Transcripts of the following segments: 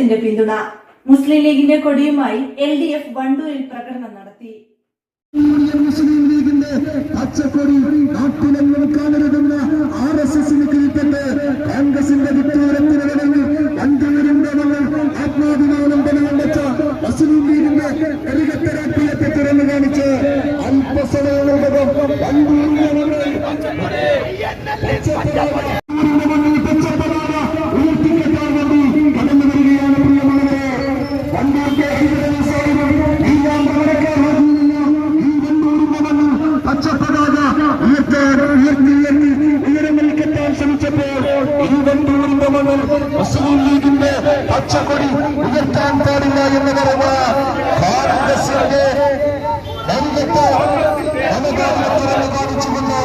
ഇടതുപക്ഷത്തിന്റെ പിന്തുണ മുസ്ലിം ലീഗിന്റെ കൊടിയുമായി എൽ ഡി എഫ് വണ്ടൂരിൽ പ്രകടനം നടത്തി. മുസ്ലിം ലീഗിന്റെ പച്ചക്കൊടി നാട്ടിലെങ്ങും ഈ വണ്ടൂരിന്റെ മുസ്ലിം ലീഗിന്റെ പച്ചക്കൊടി ഉയർത്താൻ പാടില്ല എന്ന് പറഞ്ഞ കോൺഗ്രസിന്റെ രംഗത്ത് തുറന്നു കാണിച്ചുകൊണ്ട്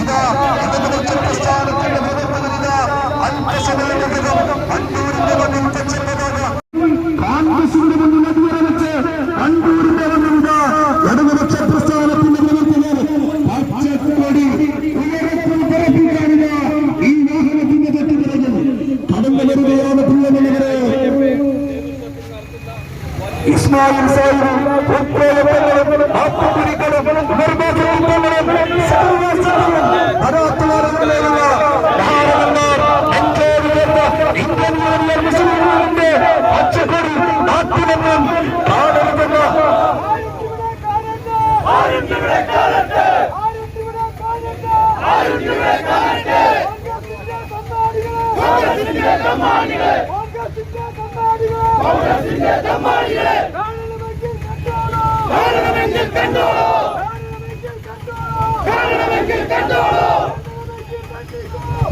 ഇതാ ഇടതുപക്ഷ പ്രസ്ഥാനത്തിന്റെ നേതൃത്വത്തിലിതാ അല്പസമയത്തിനകം വണ്ടൂരിന്റെ இஸ்மாயில் சாயிரும் உட்போதங்களும் ஆப்புக்குடிகளும் நிர்மாதங்களும் சர்வசங்களும் பரவத்துவாரங்களும் பாரதங்கள் அஞ்சேருந்த இந்தியர்களுடைய முஸ்லிம்களுடைய அச்சகொடி நாட்டினமும் பாடல்கள் ஆயிரத்தி விளக்காலட்டு ஆயிரத்தி விளக்காலட்டு கம்மாடிகளே கம்மாடிகளே கம்மாடிகளே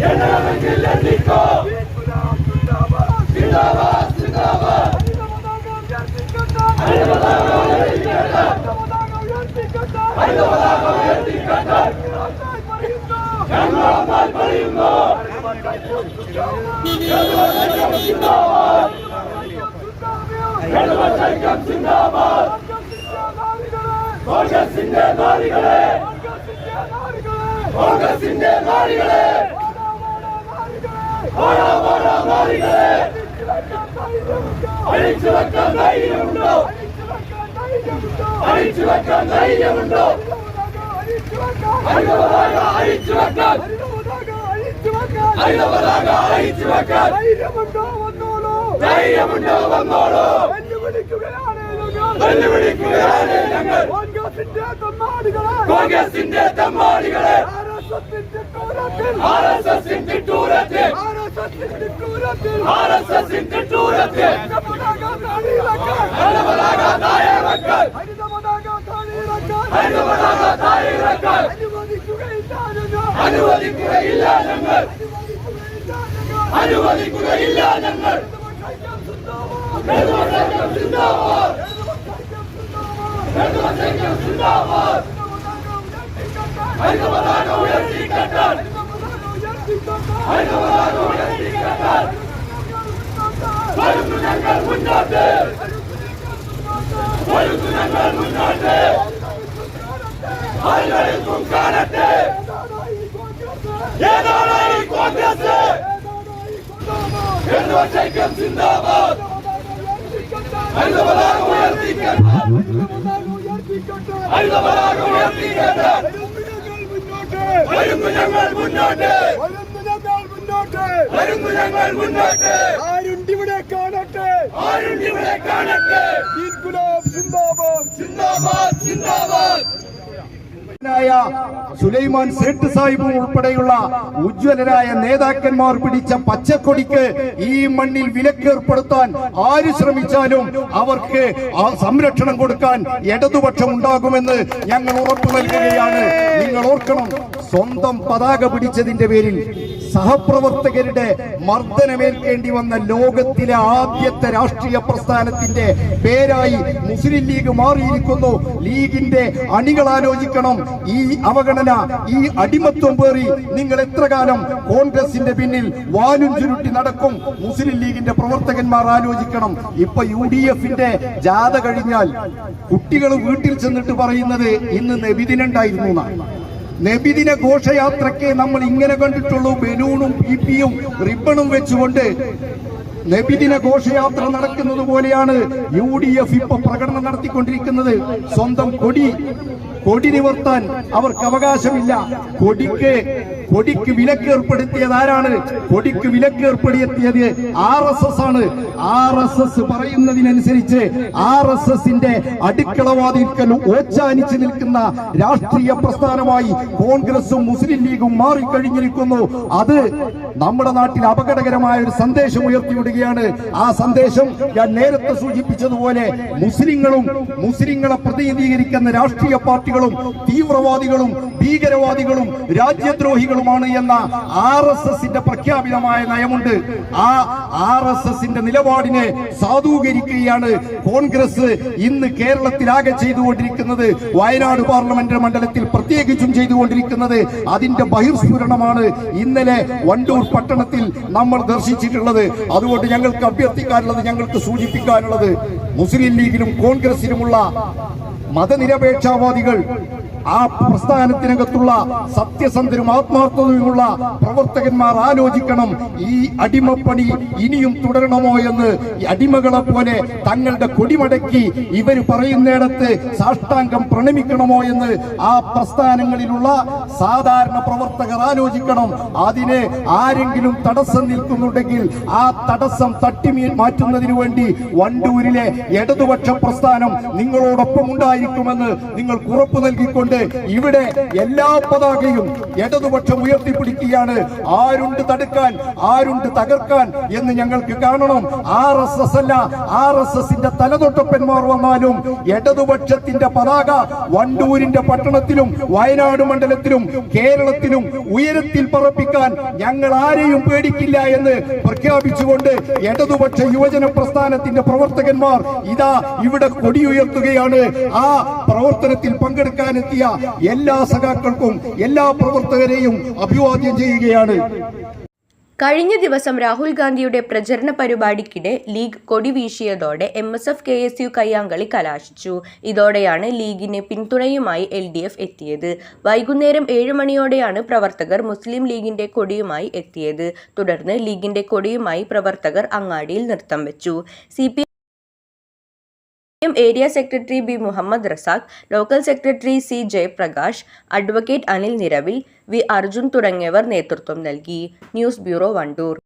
ഇസ്മായിൽ സാഹിബ് ഉത്പ്രേരങ്ങളും ആത്മപുരികളും നിർമ്മാതങ്ങളും സർവസമയം പരാത്തുകാരങ്ങളിലുള്ള ധാരണന്മാർ എൻകോവിലുള്ള ഇന്ത്യൻ യൂണിയൻ മുസ്ലിം ലീഗിന്റെ പച്ചക്കൊടി നാട്ടിലെങ്ങും കാണരുതെന്ന് കോൺഗ്രസിന്റെ തമ്മാടികളെ ആർ എസ് എസിന്റെ അഴിച്ചു വെക്കാൻ ധൈര്യമുണ്ടോ? അഴിച്ചു വെക്കാൻ ഹരിതപതാക അഴിച്ചു വെക്കാൻ ഹരിതപതാക താഴെ ധൈര്യമുണ്ടോ വന്നോളൂ ഞങ്ങൾ അനുവദിക്കുകയില്ല ഞങ്ങൾ ഇടതുപക്ഷം സിന്ദാബാദ് ഇടതുപക്ഷം സിന്ദാബാദ് ഹരിതപതാക ഉയർത്തിക്കെട്ടാൻ ഹരിതപതാക ഉയർത്തിക്കെട്ടാൻ വരുന്നു ഞങ്ങൾ മുന്നോട്ട് വരുന്നു ഞങ്ങൾ മുന്നോട്ട് ആരും കാണട്ടെ വരുന്നു ഞങ്ങൾ മുന്നോട്ട്. വരുന്നു ഞങ്ങൾ മുന്നോട്ട്. ആരുണ്ടിവിടെ കാണട്ടെ? ആരുണ്ടിവിടെ കാണട്ടെ? ഇൻകുലാബ് സിന്ദാബാദ് സിന്ദാബാദ് സിന്ദാബാദ് ായ സുലൈമാൻ സേട്ട് സാഹിബും ഉൾപ്പെടെയുള്ള ഉജ്ജ്വലരായ നേതാക്കന്മാർ പിടിച്ച പച്ചക്കൊടിക്ക് ഈ മണ്ണിൽ വിലക്കേർപ്പെടുത്താൻ ആര് ശ്രമിച്ചാലും അവർക്ക് ആ സംരക്ഷണം കൊടുക്കാൻ ഇടതുപക്ഷം ഉണ്ടാകുമെന്ന് ഞങ്ങൾ ഉറപ്പു നൽകുകയാണ്. നിങ്ങൾ ഓർക്കണം സ്വന്തം പതാക പിടിച്ചതിന്റെ പേരിൽ സഹപ്രവർത്തകരുടെ മർദ്ദനമേൽക്കേണ്ടി വന്ന ലോകത്തിലെ ആദ്യത്തെ രാഷ്ട്രീയ പ്രസ്ഥാനത്തിന്റെ പേരായി മുസ്ലിം ലീഗ് മാറിയിരിക്കുന്നു. ലീഗിന്റെ അണികൾ ആലോചിക്കണം. ഈ അവഗണന ഈ അടിമത്വം പേറി നിങ്ങൾ എത്ര കാലം കോൺഗ്രസിന്റെ പിന്നിൽ വാലും ചുരുട്ടി നടക്കും? മുസ്ലിം ലീഗിന്റെ പ്രവർത്തകന്മാർ ആലോചിക്കണം. ഇപ്പൊ യു ഡി എഫിന്റെ ജാഥ കഴിഞ്ഞാൽ കുട്ടികൾ വീട്ടിൽ ചെന്നിട്ട് പറയുന്നത് ഇന്ന് നബിദിനുണ്ടായിരുന്നു എന്നാണ്. നബിദിന ഘോഷയാത്രയ്ക്ക് നമ്മൾ ഇങ്ങനെ കണ്ടിട്ടുള്ളൂ ബലൂണും പി പിയും റിബണും വെച്ചുകൊണ്ട് നബിദിന ഘോഷയാത്ര നടക്കുന്നത് പോലെയാണ് യു ഡി എഫ് ഇപ്പൊ പ്രകടനം നടത്തിക്കൊണ്ടിരിക്കുന്നത്. സ്വന്തം കൊടി കൊടി നിവർത്താൻ അവർക്ക് അവകാശമില്ല. കൊടിക്ക് കൊടിക്ക് വിലക്ക് ഏർപ്പെടുത്തിയത് ആരാണ്? കൊടിക്ക് വിലക്ക് ഏർപ്പെടുത്തിയത് ആർ എസ് എസ് ആണ്. ആർ എസ് എസ് പറയുന്നതിനനുസരിച്ച് ആർ എസ് എസിന്റെ അടുക്കളവാതിൽക്കൽ ഓച്ചാനിച്ച് നിൽക്കുന്ന രാഷ്ട്രീയ പ്രസ്ഥാനമായി കോൺഗ്രസും മുസ്ലിം ലീഗും മാറിക്കഴിഞ്ഞിരിക്കുന്നു. അത് നമ്മുടെ നാട്ടിൽ അപകടകരമായ ഒരു സന്ദേശം ഉയർത്തിവിടുകയാണ്. ആ സന്ദേശം ഞാൻ നേരത്തെ സൂചിപ്പിച്ചതുപോലെ മുസ്ലിങ്ങളും മുസ്ലിങ്ങളെ പ്രതിനിധീകരിക്കുന്ന രാഷ്ട്രീയ പാർട്ടികളും തീവ്രവാദികളും ഭീകരവാദികളും രാജ്യദ്രോഹികളുമാണ് എന്ന ആർ എസ് എസിന്റെ പ്രഖ്യാപിതമായ നയമുണ്ട്. ആ ആർ എസ് എസിന്റെ നിലപാടിനെ സാധൂകരിക്കുകയാണ് കോൺഗ്രസ് ഇന്ന് കേരളത്തിലാകെ ചെയ്തുകൊണ്ടിരിക്കുന്നത്. വയനാട് പാർലമെന്റ് മണ്ഡലത്തിൽ പ്രത്യേകിച്ചും ചെയ്തുകൊണ്ടിരിക്കുന്നത് അതിന്റെ ബഹിർസ്ഫുരണമാണ് ഇന്നലെ വണ്ടൂർ പട്ടണത്തിൽ നമ്മൾ ദർശിച്ചിട്ടുള്ളത്. അതുകൊണ്ട് ഞങ്ങൾക്ക് അഭ്യർത്ഥിക്കാനുള്ളത് ഞങ്ങൾക്ക് സൂചിപ്പിക്കാനുള്ളത് മുസ്ലിം ലീഗിനും കോൺഗ്രസിനുമുള്ള മതനിരപേക്ഷാവാദികൾ ആ പ്രസ്ഥാനത്തിനകത്തുള്ള സത്യസന്ധരും ആത്മാർത്ഥതയുമുള്ള പ്രവർത്തകന്മാർ ആലോചിക്കണം. ഈ അടിമപ്പണി ഇനിയും തുടരണമോ എന്ന് അടിമകളെ പോലെ തങ്ങളുടെ കൊടിമടക്കി ഇവർ പറയുന്നിടത്ത് സാഷ്ടാംഗം പ്രണമിക്കണമോ എന്ന് ആ പ്രസ്ഥാനങ്ങളിലുള്ള സാധാരണ പ്രവർത്തകർ ആലോചിക്കണം. അതിന് ആരെങ്കിലും തടസ്സം നിൽക്കുന്നുണ്ടെങ്കിൽ ആ തടസ്സം തട്ടി മാറ്റുന്നതിന് വേണ്ടി വണ്ടൂരിലെ ഇടതുപക്ഷ പ്രസ്ഥാനം നിങ്ങളോടൊപ്പം ഉണ്ടായിരിക്കുമെന്ന് നിങ്ങൾക്ക് ഉറപ്പ് നൽകിക്കൊണ്ട് ഇവിടെ എല്ലാ പതാകയും ഇടതുപക്ഷം ഉയർത്തിപ്പിടിക്കുകയാണ്. ആരുണ്ട് തടുക്കാൻ ആരുണ്ട് തകർക്കാൻ എന്ന് ഞങ്ങൾക്ക് കാണണം. ആർ എസ് എസ് അല്ല ആർ എസ് എസിന്റെ തലതൊട്ടപ്പന്മാർ വന്നാലും ഇടതുപക്ഷത്തിന്റെ പതാക വണ്ടൂരിന്റെ പട്ടണത്തിലും വയനാട് മണ്ഡലത്തിലും കേരളത്തിലും ഉയരത്തിൽ പറപ്പിക്കാൻ ഞങ്ങൾ ആരെയും പേടിക്കില്ല എന്ന് പ്രഖ്യാപിച്ചുകൊണ്ട് ഇടതുപക്ഷ യുവജന പ്രസ്ഥാനത്തിന്റെ പ്രവർത്തകന്മാർ ഇതാ ഇവിടെ കൊടിയുയർത്തുകയാണ്. ആ പ്രവർത്തനത്തിൽ പങ്കെടുക്കാനെത്തിയ എല്ലാ സഖാക്കൾക്കും എല്ലാ പ്രവർത്തകരെയും അഭിവാദ്യം ചെയ്യുകയാണ്. കഴിഞ്ഞ ദിവസം രാഹുൽ ഗാന്ധിയുടെ പ്രചരണ പരിപാടിക്കിടെ ലീഗ് കൊടി വീശിയതോടെ M S F K S U കയ്യാങ്കളി കലാശിച്ചു. ഇതോടെയാണ് ലീഗിന് പിന്തുണയുമായി എൽ ഡി എഫ് എത്തിയത്. വൈകുന്നേരം ഏഴ് മണിയോടെയാണ് പ്രവർത്തകർ മുസ്ലിം ലീഗിന്റെ കൊടിയുമായി എത്തിയത്. തുടർന്ന് ലീഗിന്റെ കൊടിയുമായി പ്രവർത്തകർ അങ്ങാടിയിൽ നൃത്തം വെച്ചു. C M area secretary B Muhammad Razak local secretary C Jayaprakash advocate Anil Niravil V Arjun തുടങ്ങിയവർ നേതൃത്വം നൽകി. News bureau Wandoor.